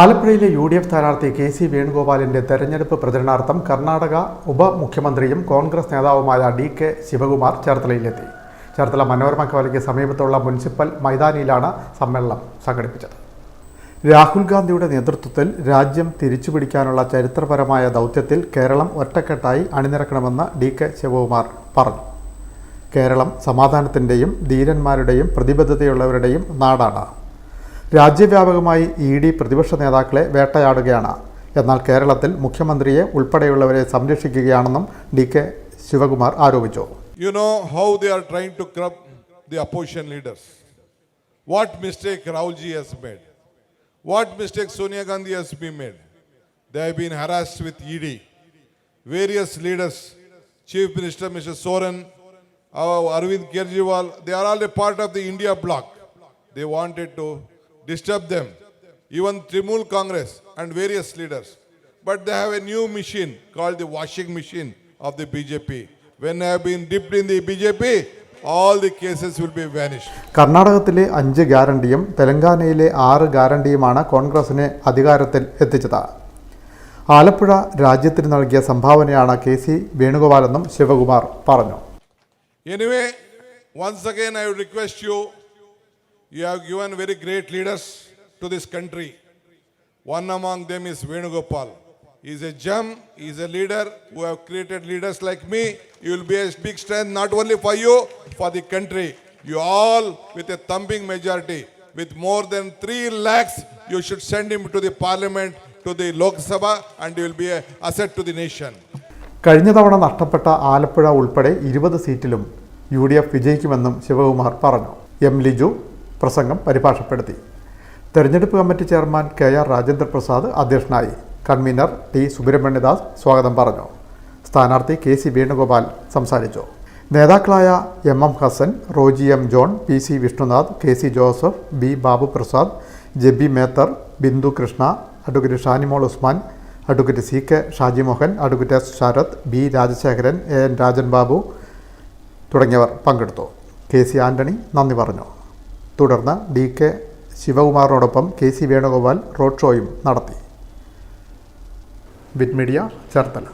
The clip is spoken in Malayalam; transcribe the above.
ആലപ്പുഴയിലെ യു ഡി എഫ് സ്ഥാനാർത്ഥി കെ സി വേണുഗോപാലിന്റെ തെരഞ്ഞെടുപ്പ് പ്രചരണാർത്ഥം കർണാടക ഉപമുഖ്യമന്ത്രിയും കോൺഗ്രസ് നേതാവുമായ ഡി കെ ശിവകുമാർ ചേർത്തലയിലെത്തി. ചേർത്തല മനോരമ കവലയ്ക്ക് സമീപത്തുള്ള മുനിസിപ്പൽ മൈതാനിയിലാണ് സമ്മേളനം സംഘടിപ്പിച്ചത്. രാഹുൽ ഗാന്ധിയുടെ നേതൃത്വത്തിൽ രാജ്യം തിരിച്ചുപിടിക്കാനുള്ള ചരിത്രപരമായ ദൗത്യത്തിൽ കേരളം ഒറ്റക്കെട്ടായി അണിനിരക്കണമെന്ന് ഡി കെ ശിവകുമാർ പറഞ്ഞു. കേരളം സമാധാനത്തിന്റെയും ധീരന്മാരുടെയും പ്രതിബദ്ധതയുള്ളവരുടെയും നാടാണ്. രാജ്യവ്യാപകമായി ഇ ഡി പ്രതിപക്ഷ നേതാക്കളെ വേട്ടയാടുകയാണ് എന്നാൽ കേരളത്തിൽ മുഖ്യമന്ത്രിയെ ഉൾപ്പെടെയുള്ളവരെ സംരക്ഷിക്കുകയാണെന്നും ഡി കെ ശിവകുമാർ ആരോപിച്ചു You know how they are trying to corrupt the opposition leaders. What mistake Rahulji has made? What mistake Sonia Gandhi has been made? They have been harassed with ED. Various leaders, Chief Minister Mr. Soren, uh, Arvind Kejriwal, they are all a part of the India bloc. They wanted to disturb them. Even Trinamool Congress and various leaders. But they have a new machine called the washing machine of the BJP. When I have been dipped in the BJP, all the cases will be vanished. കർണാടകത്തിലെ അഞ്ച് ഗ്യാരണ്ടിയും തെലങ്കാനയിലെ ആറ് ഗ്യാരണ്ടിയുമാണ് കോൺഗ്രസിനെ അധികാരത്തിൽ എത്തിച്ചത് ആലപ്പുഴ രാജ്യത്തിന് നൽകിയ സംഭാവനയാണ് കെ സി വേണുഗോപാലെന്നും ശിവകുമാർ പറഞ്ഞു anyway once again, I request request you, have given very great leaders to this country. One among them is Venugopal. He is a gem, he is a leader who have created leaders like me. You will be a big strength not only for you, for the country. You all, with a thumping majority, with more than 3 lakhs, you should send him to the parliament, to the Lok Sabha, and he will be an asset to the nation. കഴിഞ്ഞ തവണ നഷ്ടപ്പെട്ട ആലപ്പുഴ ഉൾപ്പെടെ ഇരുപത് സീറ്റിലും യു ഡി എഫ് വിജയിക്കുമെന്നും ശിവകുമാർ പറഞ്ഞു എം ലിജു പ്രസംഗം പരിഭാഷപ്പെടുത്തി. തെരഞ്ഞെടുപ്പ് committee chairman K R Rajendraprasad അധ്യക്ഷനായി കൺവീനർ ടി സുബ്രഹ്മണ്യദാസ് സ്വാഗതം പറഞ്ഞു. സ്ഥാനാർത്ഥി കെ സി വേണുഗോപാൽ സംസാരിച്ചു. നേതാക്കളായ M M Hasan Roji M John P C Vishnunath K C Joseph B Babu Prasad Jebi Mether Bindu Krishna advocate Shanimol Usman advocate C K Shaji Mohan advocate S Sarath B Rajasekharan A N Rajan Babu തുടങ്ങിയവർ പങ്കെടുത്തു. കെ സി ആന്റണി നന്ദി പറഞ്ഞു. തുടർന്ന് ഡി കെ ശിവകുമാറിനോടൊപ്പം കെ സി വേണുഗോപാൽ റോഡ് ഷോയും നടത്തി. വിറ്റ് മീഡിയ ചേർത്തല.